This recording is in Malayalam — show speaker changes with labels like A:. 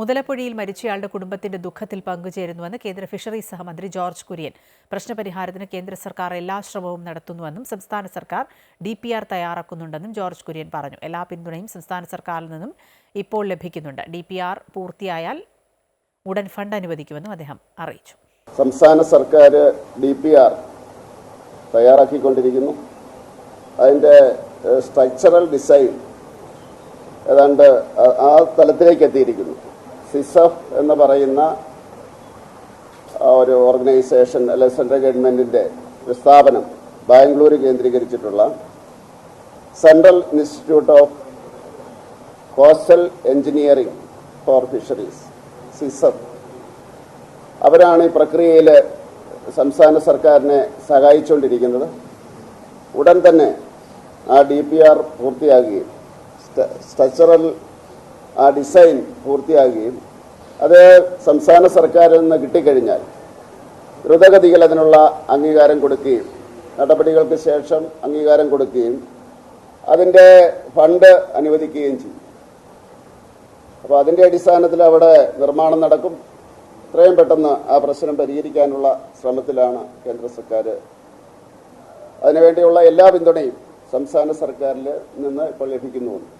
A: മുതലപ്പുഴയിൽ മരിച്ചയാളുടെ കുടുംബത്തിന്റെ ദുഃഖത്തിൽ പങ്കുചേരുന്നുവെന്ന് കേന്ദ്ര ഫിഷറീസ് സഹമന്ത്രി ജോർജ് കുര്യൻ. പ്രശ്നപരിഹാരത്തിന് കേന്ദ്ര സർക്കാർ എല്ലാ ശ്രമവും നടത്തുന്നുവെന്നും സംസ്ഥാന സർക്കാർ ഡി പി ആർ തയ്യാറാക്കുന്നുണ്ടെന്നും ജോർജ് കുര്യൻ പറഞ്ഞു. എല്ലാ പിന്തുണയും സംസ്ഥാന സർക്കാരിൽ നിന്നും ഇപ്പോൾ ലഭിക്കുന്നുണ്ട്. ഡി പി ആർ പൂർത്തിയായാൽ ഉടൻ ഫണ്ട് അനുവദിക്കുമെന്നും അദ്ദേഹം അറിയിച്ചു.
B: സംസ്ഥാന സർക്കാർ ഡി പി ആർ തയ്യാറാക്കിക്കൊണ്ടിരിക്കുന്നു. അതിന്റെ സ്ട്രക്ചറൽ ഡിസൈൻ ഏതാണ്ട് ആ- തലത്തിലേക്ക് എത്തിയിരിക്കുന്നു. സിസഫ് എന്ന് പറയുന്ന ഒരു ഓർഗനൈസേഷൻ അല്ലെ സെൻട്രൽ ഗവൺമെന്റിന്റെ സ്ഥാപനം Bangalore കേന്ദ്രീകരിച്ചിട്ടുള്ള central institute of coastal engineering for fisheries സിസഫ്. അവരാണ് ഈ പ്രക്രിയയിൽ സംസ്ഥാന സർക്കാരിനെ സഹായിച്ചുകൊണ്ടിരിക്കുന്നത് ഉടൻ തന്നെ ആ ഡി പി ആർ പൂർത്തിയാകുകയും സ്ട്രക്ചറൽ ആ ഡിസൈൻ പൂർത്തിയാകുകയും അത് സംസ്ഥാന സർക്കാരിൽ നിന്ന് കിട്ടിക്കഴിഞ്ഞാൽ ദ്രുതഗതിയിൽ അതിനുള്ള അംഗീകാരം കൊടുക്കുകയും നടപടികൾക്ക് ശേഷം അംഗീകാരം കൊടുക്കുകയും അതിന്റെ ഫണ്ട് അനുവദിക്കുകയും ചെയ്യും. അപ്പോൾ അതിന്റെ അടിസ്ഥാനത്തിൽ അവിടെ നിർമ്മാണം നടക്കും. എത്രയും പെട്ടെന്ന് ആ പ്രശ്നം പരിഹരിക്കാനുള്ള ശ്രമത്തിലാണ് കേന്ദ്ര സർക്കാർ അതിനുവേണ്ടിയുള്ള എല്ലാ പിന്തുണയും സംസ്ഥാന സർക്കാരിൽ നിന്ന് ഇപ്പോൾ ലഭിക്കുന്നുമുണ്ട്